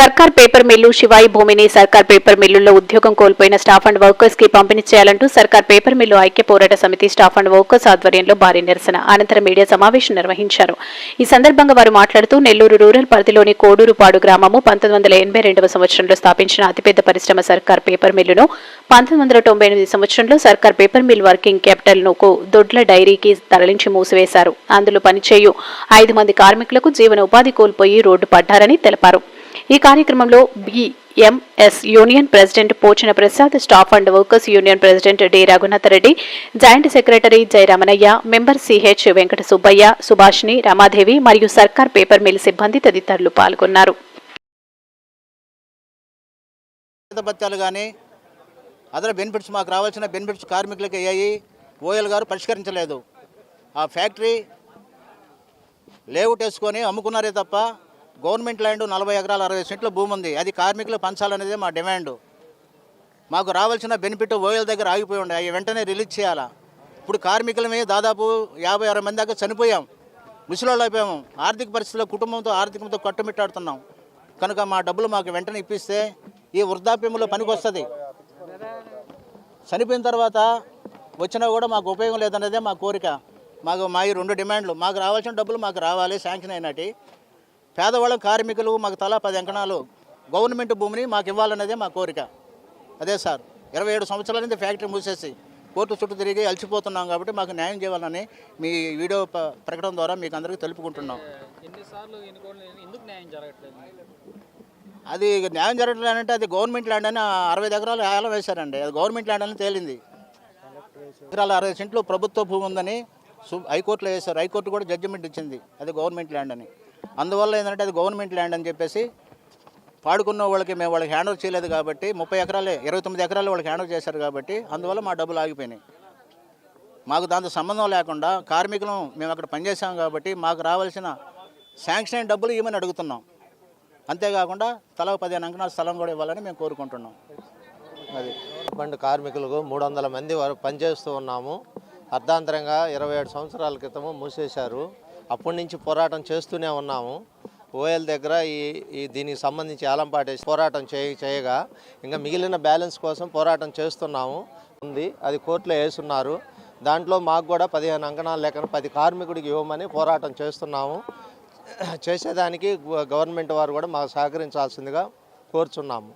సర్కార్ paper mill శివాయి భూమిని సర్కార్ పేపర్ మిల్లుల్లో ఉద్యోగం కోల్పోయిన స్టాఫ్ అండ్ వర్కర్స్కి పంపిణీ చేయాలంటూ సర్కార్ పేపర్ మిల్లు ఐక్య పోరాట సమితి స్టాఫ్ అండ్ వర్కర్స్ ఆధ్వర్యంలో భారీ నిరసన. అనంతరం మీడియా సమావేశం నిర్వహించారు. ఈ సందర్భంగా వారు మాట్లాడుతూ నెల్లూరు రూరల్ పరిధిలోని కోడూరుపాడు గ్రామము పంతొమ్మిది వందల ఎనభై రెండవ సంవత్సరంలో స్థాపించిన అతిపెద్ద పరిశ్రమ సర్కార్ పేపర్ మిల్లును పంతొమ్మిది వందల తొంభై ఎనిమిది సంవత్సరంలో సర్కార్ పేపర్ మిల్ వర్కింగ్ క్యాపిటల్ను దొడ్ల డైరీకి తరలించి మూసివేశారు. అందులో పనిచేయు ఐదు మంది కార్మికులకు జీవన ఉపాధి కోల్పోయి రోడ్డు పడ్డారని తెలిపారు. ఈ కార్యక్రమంలో BMS union president Pochina Prasad staff and workers union president D Raghunathreddy joint secretary Jayaramanaiah member CH Venkata Subbaiah Subhashini Ramadevi మరియు సర్కార్ పేపర్ మిల్ సిబ్బంది తదితరులు పాల్గొన్నారు. కానీ అదర్ బెనిఫిట్స్ మాకు రావాల్సిన బెనిఫిట్స్ కార్మికులకు అయ్యాయి. ఓఎల్ గారు పరిష్కరించలేదు. ఆ ఫ్యాక్టరీ లేఅవుట్ వేసుకొని అమ్ముకున్నారే తప్ప గవర్నమెంట్ ల్యాండ్ నలభై ఎకరాల అరవై సెంట్ల భూమి ఉంది. అది కార్మికులు పంచాలనేదే మా డిమాండ్. మాకు రావాల్సిన బెనిఫిట్ ఓఎల్ దగ్గర ఆగిపోయి ఉండే. అవి వెంటనే రిలీజ్ చేయాలా? ఇప్పుడు కార్మికులమే దాదాపు యాభై అరవై మంది దాకా చనిపోయాం. ముసలోళ్ళు అయిపోయాము. ఆర్థిక పరిస్థితుల్లో కుటుంబంతో ఆర్థికంతో కట్టుమిట్టాడుతున్నాం. కనుక మా డబ్బులు మాకు వెంటనే ఇప్పిస్తే ఈ వృద్ధాప్యంలో పనికొస్తుంది. చనిపోయిన తర్వాత వచ్చినా కూడా మాకు ఉపయోగం లేదనేదే మా కోరిక. మాకు మా ఈ రెండు డిమాండ్లు. మాకు రావాల్సిన డబ్బులు మాకు రావాలి శాంక్షన్ అయినట్టు. పేదవాళ్ళ కార్మికులు మాకు తలా పది అంకణాలు గవర్నమెంట్ భూమిని మాకు ఇవ్వాలనేదే మా కోరిక. అదే సార్ ఇరవై ఏడు సంవత్సరాల నుంచి ఫ్యాక్టరీ మూసేసి కోర్టు చుట్టూ తిరిగి అలసిపోతున్నాం కాబట్టి మాకు న్యాయం చేయాలని మీ వీడియో ప్రకటన ద్వారా మీకు అందరికీ తెలుపుకుంటున్నాం. ఎన్నిసార్లు ఎన్నుకోవడం ఎందుకు న్యాయం జరగట్లేదు? అది న్యాయం జరగట్లేదంటే అది గవర్నమెంట్ ల్యాండ్ అని అరవై ఎకరాలు ఏలం వేశారండి. అది గవర్నమెంట్ ల్యాండ్ అని తేలింది. ఎకరాల అరవై సెంట్లు ప్రభుత్వ భూమి ఉందని హైకోర్టులో వేశారు. హైకోర్టు కూడా జడ్జిమెంట్ ఇచ్చింది. అది గవర్నమెంట్ ల్యాండ్ అని. అందువల్ల ఏంటంటే అది గవర్నమెంట్ ల్యాండ్ అని చెప్పేసి పాడుకున్న వాళ్ళకి మేము వాళ్ళకి హ్యాండ్ ఓవర్ చేయలేదు కాబట్టి ముప్పై ఎకరాలే ఇరవై తొమ్మిది ఎకరాలు వాళ్ళకి హ్యాండ్ ఓవర్ చేశారు కాబట్టి అందువల్ల మా డబ్బులు ఆగిపోయినాయి. మాకు దాంతో సంబంధం లేకుండా కార్మికులు మేము అక్కడ పనిచేసాం కాబట్టి మాకు రావాల్సిన శాంక్షన్ అయిన డబ్బులు ఇవ్వమని అడుగుతున్నాం. అంతేకాకుండా తల పదిహేను అంకణాల స్థలం కూడా ఇవ్వాలని మేము కోరుకుంటున్నాం. అది. బండ్ కార్మికులకు మూడు వందల మంది వరకు పనిచేస్తూ ఉన్నాము. అర్ధాంతరంగా ఇరవై ఏడు సంవత్సరాల క్రితము మూసేశారు. అప్పటి నుంచి పోరాటం చేస్తూనే ఉన్నాము. ఓఎల్ దగ్గర ఈ ఈ దీనికి సంబంధించి ఏలంపాటి పోరాటం చేయ చేయగా ఇంకా మిగిలిన బ్యాలెన్స్ కోసం పోరాటం చేస్తున్నాము. ఉంది. అది కోర్టులో వేస్తున్నారు దాంట్లో మాకు కూడా పదిహేను అంకణాలు లేక పది కార్మికుడికి ఇవ్వమని పోరాటం చేస్తున్నాము. చేసేదానికి గవర్నమెంట్ వారు కూడా మాకు సహకరించాల్సిందిగా కోరుచున్నాము.